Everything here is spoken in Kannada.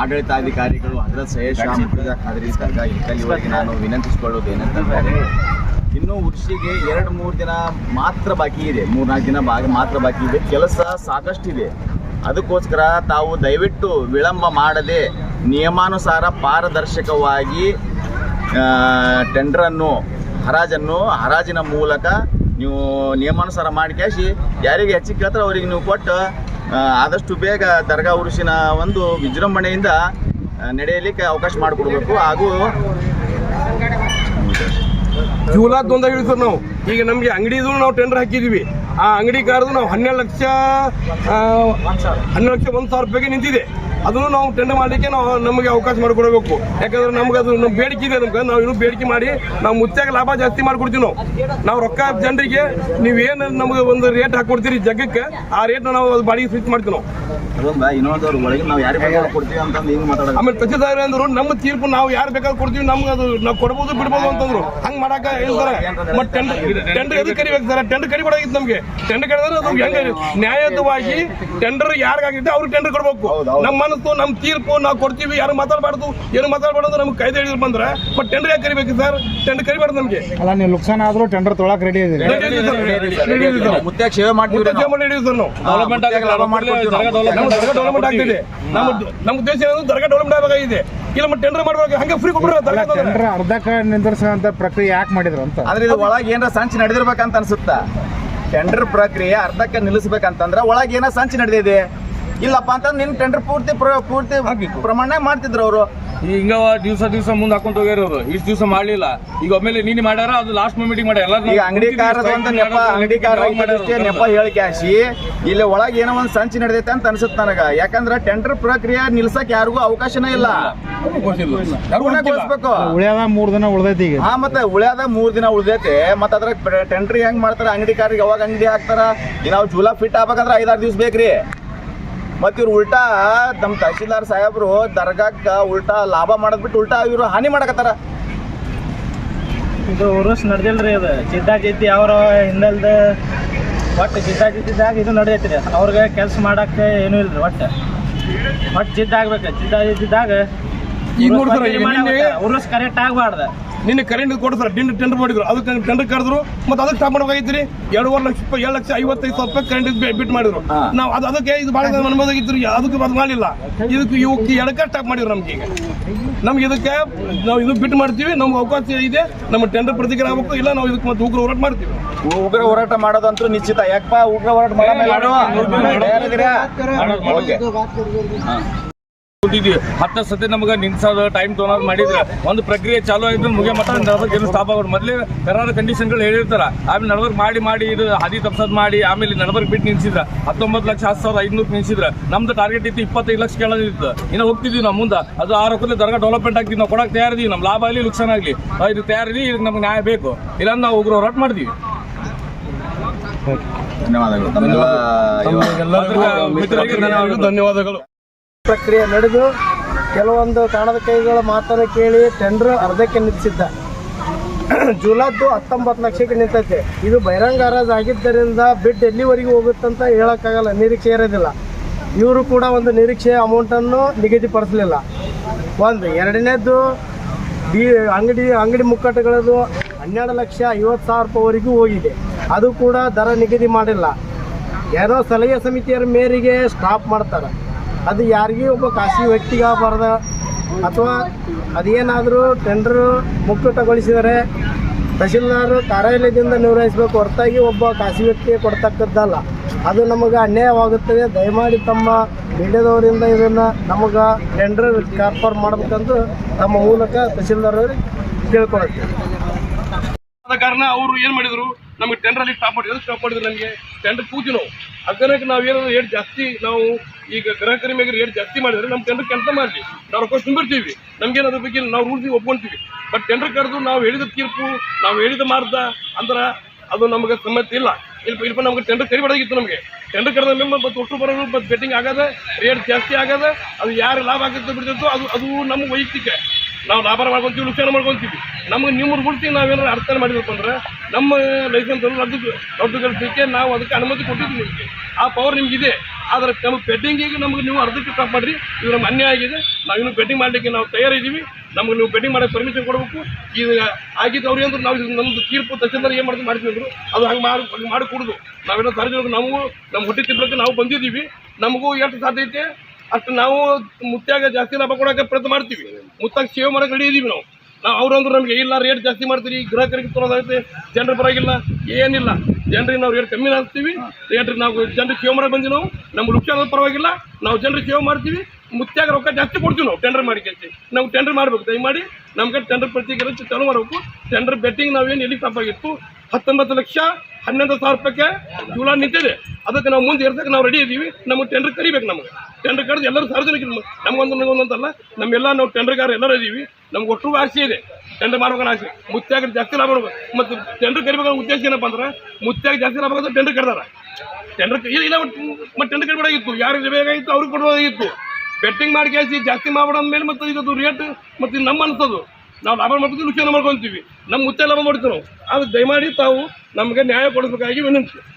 ಆಡಳಿತಾಧಿಕಾರಿಗಳು ಹಜರತ್ ಸೈಯದ್ ಶಾ ಮುರ್ತಜಾ ಖಾದ್ರಿ ಸರ್ಗ ಇಲ್ಲಿವರೆಗೆ ನಾನು ವಿನಂತಿಸಿಕೊಳ್ಳೋದು ಏನಂತಂದರೆ ಇನ್ನೂ ಉರ್ಷಿಗೆ ಎರಡು ಮೂರು ದಿನ ಮಾತ್ರ ಬಾಕಿ ಇದೆ. ಮೂರ್ನಾಲ್ಕು ದಿನ ಬಾ ಮಾತ್ರ ಬಾಕಿ ಇದೆ. ಕೆಲಸ ಸಾಕಷ್ಟಿದೆ. ಅದಕ್ಕೋಸ್ಕರ ತಾವು ದಯವಿಟ್ಟು ವಿಳಂಬ ಮಾಡದೆ ನಿಯಮಾನುಸಾರ ಪಾರದರ್ಶಕವಾಗಿ ಟೆಂಡರನ್ನು ಹರಾಜನ್ನು ಹರಾಜಿನ ಮೂಲಕ ನೀವು ನಿಯಮಾನುಸಾರ ಮಾಡಿ ಕ್ಯಾಶಿ ಯಾರಿಗೆ ಹೆಚ್ಚಿಗೆ ಕೇಳ್ತಾರೆ ಅವರಿಗೆ ನೀವು ಕೊಟ್ಟು ಆದಷ್ಟು ಬೇಗ ದರ್ಗಾ ಉರುಸಿನ ಒಂದು ವಿಜೃಂಭಣೆಯಿಂದ ನಡೆಯಲಿಕ್ಕೆ ಅವಕಾಶ ಮಾಡಿಕೊಡ್ಬೇಕು. ಹಾಗೂ ಜೂಲಾದ್ ಒಂದಾಗ ಹೇಳಿ ಸರ್ ನಾವು. ಈಗ ನಮಗೆ ಅಂಗಡಿದು ನಾವು ಟೆಂಡರ್ ಹಾಕಿದ್ವಿ. ಆ ಅಂಗಡಿ ಕಾರದು ನಾವು ಹನ್ನೆರಡು ಲಕ್ಷ ಹನ್ನೆರಡು ಲಕ್ಷ ಒಂದು ಸಾವಿರ ರೂಪಾಯಿಗೆ ನಿಂತಿದೆ. ಅದನ್ನು ನಾವು ಟೆಂಡರ್ ಮಾಡಲಿಕ್ಕೆ ನಾವು ನಮಗೆ ಅವಕಾಶ ಮಾಡಿಕೊಡಬೇಕು. ಯಾಕಂದ್ರೆ ನಮ್ಗೆ ಅದು ನಮ್ಮ ಬೇಡಿಕೆ ಇದೆ ನಮ್ಗೆ. ನಾವು ಇನ್ನೂ ಬೇಡಿಕೆ ಮಾಡಿ ನಾವು ಮುಚ್ಚಾಗ ಲಾಭ ಜಾಸ್ತಿ ಮಾಡಿಕೊಡ್ತೀವಿ ನಾವು. ನಾವು ರೊಕ್ಕ ಜನರಿಗೆ ನೀವೇನು ನಮಗೆ ಒಂದು ರೇಟ್ ಹಾಕೊಡ್ತೀರಿ ಜಗಕ್ಕೆ ಆ ರೇಟ್ ನಾವು ಅದು ಬಾಡಿಗೆ ಸ್ವಿಚ್ ಮಾಡ್ತೀವಿ ನಾವು. ಆಮೇಲೆ ತಹಸೀಲ್ದಾರ್ ಅಂದ್ರು ನಮ್ಮ ತೀರ್ಪು ನಾವು ಯಾರು ಬೇಕಾದ್ರೂ ಕೊಡ್ತೀವಿ ನಮ್ಗೆ ಅದು ನಾವು ಕೊಡ್ಬೋದು ಬಿಡ್ಬೋದು ಅಂತಂದ್ರು. ಹಂಗ್ ಮಾಡಾಕ ಹೇಳ್ತಾರೆ ಮತ್ತೆ ಟೆಂಡರ್ ಟೆಂಡರ್ ಎದಕ್ಕೆ ಕರಿಬೇಕು ಸರ್. ಟೆಂಡರ್ ಕರಿಬಾರ್ದಾಗಿತ್ತು ನಮ್ಗೆ. ಟೆಂಡರ್ ಕರೆದ್ರೆ ಅದು ಹೆಂಗೆ ನ್ಯಾಯಯುತವಾಗಿ ಟೆಂಡರ್ ಯಾರಿಗಾಗಿದ್ದೆ ಅವ್ರಿಗೆ ಟೆಂಡರ್ ಕೊಡ್ಬೇಕು. ನಮ್ಮ ಮನಸ್ಸು ನಮ್ಮ ತೀರ್ಪು ನಾವು ಕೊಡ್ತೀವಿ ಯಾರು ಮಾತಾಡಬಾರ್ದು ಏನು ಮಾತಾಡಬಾರ್ದು ನಮ್ಗೆ ಕೈದ ಹಿಡಿದು ಬಂದ್ರೆ ಬಟ್ ಟೆಂಡರ್ ಯಾಕೆ ಕರಿಬೇಕು ಸರ್? ಟೆಂಡರ್ ಕರಿಬಾರ್ದು ನಮಗೆ. ಅಲ್ಲ ನೀವು ಲುಕ್ಸಾನ್ ಆದ್ರೂ ಟೆಂಡರ್ ತೊಳಕ್ ರೆಡಿ ಇದೆ ಸೇವೆ ಮಾಡ್ತೀವಿ ಸರ್ ನಾವು. ಡೆವಲಪ್ಮೆಂಟ್ ಆಗ್ತಿದೆ ನಮ್ಮ ನಮ್ಮ ಉದ್ದೇಶ ಏನಂದ್ರೆ ದರ್ಗಾ ಡೆವಲಪ್ಮೆಂಟ್ ಆಗಬೇಕಾಗಿದೆ ಇಲ್ಲ ಮತ್ತೆ ಟೆಂಡರ್ ಮಾಡ್ಬೇಕು ಹಂಗೆ ಫ್ರೀ ಕೊಟ್ಟರೆ ಟೆಂಡರ್ ಅರ್ಧಕ್ಕೆ ನಿಂದಿರ್ಸೋಂಥ ಪ್ರಕ್ರಿಯೆ ಯಾಕೆ ಮಾಡಿದ್ರು ಅಂತ? ಆದ್ರೆ ಇದು ಒಳಗೆ ಏನಾರ ಸಂಚು ನಡೆದಿರ್ಬೇಕಂತ ಅನ್ಸುತ್ತಾ? ಟೆಂಡರ್ ಪ್ರಕ್ರಿಯೆ ಅರ್ಧಕ್ಕೆ ನಿಲ್ಲಿಸ್ಬೇಕಂತಂದ್ರೆ ಒಳಗೆ ಏನೋ ಸಂಚು ನಡೆದಿದೆ? ಇಲ್ಲಪ್ಪ ಅಂತಂದ್ರೆ ನಿನ್ ಟೆಂಡರ್ ಪೂರ್ತಿ ಪ್ರ- ಪೂರ್ತಿ ಪ್ರಮಾಣ ಮಾಡ್ತಿದ್ರು ಅವರು. ಹಿಂಗ ದಿವಸ ದಿವಸ ಮುಂದೆ ಹಾಕೊಂತ ಹೋಗ್ಯಾರ ಅವ್ರು. ಇಷ್ಟು ದಿವಸ ಮಾಡ್ಲಿಲ್ಲ. ಈಗ ಒಮ್ಮೆಲೆ ನೀನು ಮಾಡ್ಯಾರ ಅದು ಲಾಸ್ಟ್ ಮೂಮೆಂಟಿಗೆ ಮಾಡ್ಯಾರ. ಎಲ್ಲ ಈಗ ಅಂಗಡಿ ಅಂತ ನೆಪ ಅಂಗಡಿಕಾರ ರೈತರಷ್ಟೇ ನೆಪ ಹೇಳಿ ಕ್ಯಾಶಿ ಇಲ್ಲಿ ಒಳಗೆ ಏನೋ ಒಂದು ಸಂಚು ನಡೆದೈತೆ ಅಂತ ಅನ್ಸುತ್ತೆ ನನಗ. ಯಾಕಂದ್ರೆ ಟೆಂಡರ್ ಪ್ರಕ್ರಿಯೆ ನಿಲ್ಸಕ್ ಯಾರಿಗೂ ಅವಕಾಶನೇ ಇಲ್ಲ. ಪೂರ್ಣಗೊಳಿಸ್ಬೇಕು ಮೂರ್ ಮೂರು ದಿನ ಉಳ್ದೈತಿ ಈಗ. ಹಾ ಮತ್ತೆ ಉಳ್ಯಾದ ಮೂರ್ ದಿನ ಉಳ್ದೈತೆ. ಮತ್ತೆ ಅದ್ರ ಟೆಂಡರ್ ಹೆಂಗ್ ಮಾಡ್ತಾರ? ಅಂಗಡಿಕಾರಿಗೆ ಯಾವಾಗ ಅಂಗಡಿ ಹಾಕ್ತಾರ? ಈಗ ನಾವು ಜೂಲ ಫಿಟ್ ಆಗ್ಬೇಕಂದ್ರೆ ಐದಾರು ದಿವ್ಸ ಬೇಕ್ರಿ. ಮತ್ತೆ ಇವ್ರು ಉಲ್ಟಾ ನಮ್ಮ ತಹಶೀಲ್ದಾರ್ ಸಾಹೇಬ್ರು ದರ್ಗಾಕ್ಕ ಉಲ್ಟಾ ಲಾಭ ಮಾಡದ್ ಬಿಟ್ಟು ಉಲ್ಟಾ ಇವ್ರು ಹಾನಿ ಮಾಡಕತ್ತಾರ. ಇದು ಉರುಸ್ ನಡೆದಿಲ್ರಿ ಇದು ಜಿದ್ದಾ ಜಿದ್ದಿ ಅವ್ರ ಹಿಂದಲ್ದ ಒಟ್ಟು ಜಿದ್ದಾ ಜಿದ್ದಿದ್ದಾಗ ಇದು ನಡೆಯತ್ರಿ ರೀ ಅವ್ರಿಗೆ ಕೆಲಸ ಮಾಡಕ್ಕೆ ಏನೂ ಇಲ್ರಿ ಒಟ್ಟು. ಒಟ್ಟು ಜಿದ್ದಾಗಬೇಕು ಜಿದ್ದಾ ಜಿದ್ದಿದಾಗ ಉರುಸ್ ಕರೆಕ್ಟ್ ಆಗ್ಬಾರ್ದು. ನಿನ್ನೆ ಕರೆಂಟ್ ಕೊಡ್ತಾರೆ. ಡಿಂಡ್ ಟೆಂಡರ್ ಮಾಡಿದ್ರು. ಅದಕ್ಕೆ ಟೆಂಡರ್ ಕರೆದ್ರು. ಮತ್ತೆ ಅದಕ್ಕೆ ಸ್ಟಾಪ್ ಹೋಗಿದ್ರಿ ರೀ ಎರಡೂವರೆ ಲಕ್ಷ ರೂಪಾಯಿ ಏಳು ಲಕ್ಷ ಐವತ್ತೈದು ಸಾವಿರ ರೂಪಾಯಿ ಕರೆಂಟ್ ಬಿಟ್ಟು ಮಾಡಿದ್ರು. ನಾವು ಅದು ಅದಕ್ಕೆ ಇದು ಭಾಳ ಅನುಭವದಾಗಿತ್ತು ರೀ ಅದಕ್ಕೆ ಅದು ಮಾಡಲಿಲ್ಲ. ಇದಕ್ಕೆ ಇವಕ್ಕೆ ಎಡಕ್ಕೆ ಸ್ಟಾಪ್ ಮಾಡಿದ್ರು ನಮ್ಗೆ ಈಗ. ನಮ್ಗೆ ಇದಕ್ಕೆ ನಾವು ಇದು ಬಿಟ್ಟು ಮಾಡ್ತೀವಿ. ನಮ್ಗೆ ಅವಕಾಶ ಇದೆ. ನಮ್ಮ ಟೆಂಡರ್ ಪ್ರತಿಕ್ರಿಯೆ ಆಗಬೇಕು. ಇಲ್ಲ ನಾವು ಇದಕ್ಕೆ ಮತ್ತೆ ಉಗ್ರ ಹೋರಾಟ ಮಾಡ್ತೀವಿ. ಉಗ್ರ ಹೋರಾಟ ಮಾಡೋದಂತೂ ನಿಶ್ಚಿತ. ಯಾಕಪ್ಪ ಉಗ್ರ ಹೋರಾಟ ಮಾಡೋ ಹತ್ತ ಸತಿ ನಮಗೆ ನಿಲ್ಸೋದು ಟೈಮ್ ತೊಗೊಳೋದು ಮಾಡಿದ್ರೆ ಒಂದು ಪ್ರಕ್ರಿಯೆ ಚಾಲು ಆಯ್ತು ಮುಗಿಯ ಮಟ್ಟ ನಡ್ಬೇಕು ಏನು ಸ್ಟಾಪ್ ಆಗೋದು ಮೊದಲೇ ಕರಾರ ಕಂಡೀಷನ್ಗಳು ಹೇಳಿರ್ತಾರ. ಆಮೇಲೆ ನಡ್ಬರ್ಕ್ ಮಾಡಿ ಮಾಡಿ ಇದು ಹಾದಿ ತಪ್ಸೋದು ಮಾಡಿ ಆಮೇಲೆ ನಡ್ಬರ್ಕ್ ಬಿಟ್ಟು ನಿಲ್ಸಿದ್ರ ಹತ್ತೊಂಬತ್ತು ಲಕ್ಷ ಹತ್ತು ಸಾವಿರದ ಐದುನೂರು ನಿಲ್ಸಿದ್ರ ನಮ್ದು ಟಾರ್ಗೆಟ್ ಇತ್ತು ಇಪ್ಪತ್ತೈದು ಲಕ್ಷ ಕೇಳೋದಿತ್ತು. ಇನ್ನು ಹೋಗ್ತಿದ್ವಿ ನಾವು ಮುಂದೆ. ಅದು ಆರು ರೊಕ್ಕದಲ್ಲಿ ದರ್ಗಾ ಡೆವಲಪ್ಮೆಂಟ್ ಆಗ್ತೀವಿ ನಾವು ಕೊಡಕ್ಕೆ ತಯಾರಿದೀವಿ ನಮ್ಮ ಲಾಭ ಆಗಲಿ ನುಕ್ಸಾನ ಆಗಲಿ. ಇದು ತಯಾರಿದೀವಿ ಇದಕ್ಕೆ ನಮ್ಗೆ ನ್ಯಾಯ ಬೇಕು. ಇಲ್ಲ ನಾವು ಉಗ್ರ ಹೋರಾಟ ಮಾಡ್ತೀವಿ. ಧನ್ಯವಾದಗಳು. ಧನ್ಯವಾದಗಳು. ಪ್ರಕ್ರಿಯೆ ನಡೆದು ಕೆಲವೊಂದು ಕಾಣದ ಕೈಗಳ ಮಾತನ್ನು ಕೇಳಿ ಟೆಂಡರ್ ಅರ್ಧಕ್ಕೆ ನಿಲ್ಲಿಸಿದ್ದ. ಜುಲಾದ್ದು ಹತ್ತೊಂಬತ್ತು ಲಕ್ಷಕ್ಕೆ ನಿಂತೈತೆ. ಇದು ಬಹಿರಂಗ ಅರಾಜ್ ಆಗಿದ್ದರಿಂದ ಬಿಡ್ ಎಲ್ಲಿವರೆಗೂ ಹೋಗುತ್ತಂತ ಹೇಳೋಕ್ಕಾಗಲ್ಲ, ನಿರೀಕ್ಷೆ ಇರೋದಿಲ್ಲ. ಇವರು ಕೂಡ ಒಂದು ನಿರೀಕ್ಷೆಯ ಅಮೌಂಟನ್ನು ನಿಗದಿಪಡಿಸಲಿಲ್ಲ. ಒಂದು, ಎರಡನೇದ್ದು ಡಿ ಅಂಗಡಿ ಅಂಗಡಿ ಮುಕ್ಕಟ್ಟುಗಳದು ಹನ್ನೆರಡು ಲಕ್ಷ ಐವತ್ತು ಸಾವಿರ ರೂಪಾಯಿವರೆಗೂ ಹೋಗಿದೆ. ಅದು ಕೂಡ ದರ ನಿಗದಿ ಮಾಡಿಲ್ಲ. ಏನೋ ಸಲಹೆ ಸಮಿತಿಯರ ಮೇರೆಗೆ ಸ್ಟಾಪ್ ಮಾಡ್ತಾರೆ. ಅದು ಯಾರಿಗೆ ಒಬ್ಬ ಖಾಸಗಿ ವ್ಯಕ್ತಿಗೆ ಆಗಬಾರ್ದು ಅಥವಾ ಅದೇನಾದರೂ ಟೆಂಡರ್ ಮುಕ್ತಗೊಳಿಸಿದರೆ ತಹಶೀಲ್ದಾರ್ ಕಾರ್ಯಾಲಯದಿಂದ ನಿರ್ವಹಿಸಬೇಕು ಹೊರತಾಗಿ ಒಬ್ಬ ಖಾಸಗಿ ವ್ಯಕ್ತಿಗೆ ಕೊಡ್ತಕ್ಕದ್ದಲ್ಲ. ಅದು ನಮಗೆ ಅನ್ಯಾಯವಾಗುತ್ತದೆ. ದಯಮಾಡಿ ತಮ್ಮ ಮೀಡಿಯಾದವರಿಂದ ಇದನ್ನು ನಮಗೆ ಟೆಂಡರ್ ಕಾರ್ಪರ್ ಮಾಡಬೇಕಂದು ತಮ್ಮ ಮೂಲಕ ತಹಶೀಲ್ದಾರ್ ಅವರಿಗೆ ಕಾರಣ ಅವರು ಏನು ಮಾಡಿದ್ರು? ನಮಗೆ ಟೆಂಡರ್ ಅಲ್ಲಿ ಸ್ಟಾಪ್ ಮಾಡಿದ್ರು ಸ್ಟಾಪ್ ಮಾಡಿದ್ರು ನಮಗೆ ಟೆಂಡರ್ ಕೂತಿ ನಾವು. ಅದಕ್ಕೆ ನಾವು ಏನಾದ್ರು ರೇಟ್ ಜಾಸ್ತಿ, ನಾವು ಈಗ ಗ್ರಾಹಕರ ಮೇಲೆ ರೇಟ್ ಜಾಸ್ತಿ ಮಾಡಿದ್ರೆ ನಮ್ಮ ಟೆಂಡರ್ ಕೆಲಸ ಮಾಡಲಿ. ನಾವು ರೊಕ್ಕ ತುಂಬಿರ್ತೀವಿ ನಮ್ಗೇನು ಅದ್ರ ಬಗ್ಗೆ ನಾವು ರೂಲ್ಸ್ ಒಪ್ಕೊಂತೀವಿ. ಬಟ್ ಟೆಂಡರ್ ಕರೆದು ನಾವು ಹೇಳಿದ ತೀರ್ಪು, ನಾವು ಹೇಳಿದ ಮಾರ್ದ ಅಂದ್ರೆ ಅದು ನಮಗೆ ಸಮ್ಮತಿ ಇಲ್ಲ. ಇಲ್ಪ ಇಲ್ಪ ನಮ್ಗೆ ಟೆಂಡರ್ ಕರಿಬಾರ್ದಾಗಿತ್ತು ನಮಗೆ. ಟೆಂಡರ್ ಕರೆದ ಮೇಲೆ ಮತ್ತು ಒಟ್ಟು ಬರೋದು ಮತ್ತೆ ಬೆಟ್ಟಿಂಗ್ ಆಗದ ರೇಟ್ ಜಾಸ್ತಿ ಆಗದ, ಅದು ಯಾರು ಲಾಭ ಆಗುತ್ತೆ ಬಿಡ್ತಿತ್ತು ಅದು ಅದು ನಮ್ಮ ವೈಯಕ್ತಿಕ. ನಾವು ವ್ಯಾಪಾರ ಮಾಡ್ಕೊಂತೀವಿ ನುಕ್ಸಾನ ಮಾಡ್ಕೊಂತೀವಿ. ನಮ್ಗೆ ನಿಮ್ಮ ನಾವು ನಾವೇನಾದ್ರು ಅರ್ಥ ಮಾಡಿದ್ರಪ್ಪ ಅಂದ್ರೆ ನಮ್ಮ ಲೈಸೆನ್ಸ್ ರದ್ದು ರದ್ದುಗೊಳಿಸಲಿಕ್ಕೆ ನಾವು ಅದಕ್ಕೆ ಅನುಮತಿ ಕೊಟ್ಟಿದ್ದೀವಿ ನಿಮಗೆ. ಆ ಪವರ್ ನಿಮ್ಗಿದೆ ಆದರೆ ನಮ್ಮ ಪೆಟ್ಟಿಂಗಿಗೆ ನಮ್ಗೆ ನೀವು ಅರ್ಧಕ್ಕೆ ಸ್ಟಾಪ್ ಮಾಡಿರಿ. ಇದು ನಮ್ಮ ಅನ್ಯಾಯ ಆಗಿದೆ. ನಾವು ಇನ್ನು ಪೆಟ್ಟಿಂಗ್ ಮಾಡಲಿಕ್ಕೆ ನಾವು ತಯಾರಿದ್ದೀವಿ. ನಮ್ಗೆ ನೀವು ಪೆಟ್ಟಿಂಗ್ ಮಾಡೋಕ್ಕೆ ಪರ್ಮಿಷನ್ ಕೊಡಬೇಕು. ಈಗ ಆಗಿದ್ದು ಅಂದ್ರೆ ನಾವು ನಮ್ಮದು ತೀರ್ಪು ತಕ್ಷಣ ಏನು ಮಾಡ್ತೀವಿ ಮಾಡ್ತೀವಿ ಅದು ಹಂಗೆ ಮಾಡಿ ಹಂಗೆ ಮಾಡಿ ಕೊಡುದು ನಾವೆಲ್ಲ ಸಾರ್ವಜನಿಕರು ನಾವು ನಮ್ಮ ಹುಟ್ಟಿ ತಿರ್ಲಕ್ಕೆ ನಾವು ಬಂದಿದ್ದೀವಿ. ನಮಗೂ ಎಷ್ಟು ಸಾಧ್ಯ ಐತೆ. ಅಷ್ಟು ನಾವು ಮುತ್ತಾಗ ಜಾಸ್ತಿ ಲಾಭ ಕೊಡೋಕೆ ಪ್ರಯತ್ನ ಮಾಡ್ತೀವಿ. ಮುತ್ತಾಗ ಸೇವ್ ಮಾಡೋಕೆ ರೆಡಿ ಇದೀವಿ ನಾವು. ನಾವು ಅವ್ರು ಅಂದ್ರೆ ನಮಗೆ, ಇಲ್ಲ ರೇಟ್ ಜಾಸ್ತಿ ಮಾಡ್ತೀರಿ ಗ್ರಾಹಕರಿಗೆ ತೊಗೊಳೋದಾಗುತ್ತೆ, ಜನರು ಬರೋಗಿಲ್ಲ ಏನಿಲ್ಲ. ಜನರಿಗೆ ನಾವು ರೇಟ್ ಕಮ್ಮಿ ಹಾಕ್ತೀವಿ ರೇಟ್ ನಾವು ಜನರಿಗೆ ಸೇವ್ ಮಾಡಕ್ಕೆ ಬಂದಿವಿ ನಾವು. ನಮ್ಮ ಲುಕ್ಷಾನ ಪರವಾಗಿಲ್ಲ, ನಾವು ಜನರಿಗೆ ಸೇವ್ ಮಾಡ್ತೀವಿ ಮುತ್ತಾಗ ರೊಕ್ಕ ಜಾಸ್ತಿ ಕೊಡ್ತೀವಿ ನಾವು ಟೆಂಡರ್ ಮಾಡಿ ನಾವು ಟೆಂಡರ್ ಮಾಡಬೇಕು, ದಯಮಾಡಿ ನಮ್ಗೆ ಟೆಂಡರ್ ಪ್ರತಿಕ್ರಿಯೆ ಚಾಲು ಮಾಡಬೇಕು. ಟೆಂಡರ್ ಬೆಟ್ಟಿಂಗ್ ನಾವೇನು ಎಲ್ಲಿ ತಪ್ಪಾಗಿತ್ತು ಹತ್ತೊಂಬತ್ತು ಲಕ್ಷ ಹನ್ನೊಂದು ಸಾವಿರ ರೂಪಾಯಿಗೆ ಜೂಲ ನಿಂತಿದೆ. ಅದಕ್ಕೆ ನಾವು ಮುಂದೆ ಏರ್ಸಕ್ಕೆ ನಾವು ರೆಡಿ ಇದ್ದೀವಿ. ನಮಗೆ ಟೆಂಡರ್ ಕರಿಬೇಕು ನಮಗೆ. ಟೆಂಡರ್ ಕರೆದು ಎಲ್ಲರೂ ಸಾರ್ವಜನಿಕ ನಮಗೊಂದು ನಮಗೊಂದಂತಲ್ಲ ನಮ್ಮೆಲ್ಲ ನಾವು ಟೆಂಡರ್ಗಾರ ಎಲ್ಲರೂ ಇದ್ದೀವಿ. ನಮ್ಗೆ ಒಟ್ಟು ಆಸೆ ಇದೆ. ಟೆಂಡರ್ ಮಾಡ್ಬೇಕನ್ನ ಆಸೆ. ಮುತ್ಯಾಗ ಜಾಸ್ತಿ ಲಾಭ ಮಾಡ್ಬೇಕು ಮತ್ತು ಟೆಂಡರ್ ಕರಿಬೇಕಾದ ಉದ್ದೇಶ ಏನಪ್ಪ ಅಂದ್ರೆ, ಮುತ್ಯಾಗ ಜಾಸ್ತಿ ಲಾಭ ಆಗೋದು ಟೆಂಡರ್ ಕರೆದಾರ. ಟೆಂಡರ್ ಇಲ್ಲ ಮತ್ತೆ ಟೆಂಡರ್ ಕರಿಬೇಕಾಗಿತ್ತು ಯಾರಿಗೆ ಬೇಕಾಗಿತ್ತು ಅವ್ರಿಗೆ ಕೊಡಬೇಕಾಗಿತ್ತು ಬೆಟ್ಟಿಂಗ್ ಮಾಡಿ ಕೇಸಿ ಜಾಸ್ತಿ ಮಾಡ್ಬೇಡ ಅಂದ್ಮೇಲೆ ಮತ್ತೆ ಇದು ರೇಟ್ ಮತ್ತೆ ನಮ್ಮ ಅನ್ಸೋದು. ನಾವು ಲಾಭ ಮಾಡ್ತೀವಿ ನುಕ್ಸಾನ ಮಾಡ್ಕೊತೀವಿ. ನಮ್ಮ ಮುತ್ತೆ ಲಾಭ ಮಾಡ್ತೀವಿ ನಾವು. ಅದು ದಯಮಾಡಿ ತಾವು ನಮಗೆ ನ್ಯಾಯ ಕೊಡಬೇಕಾಗಿ ವಿನಂತಿ.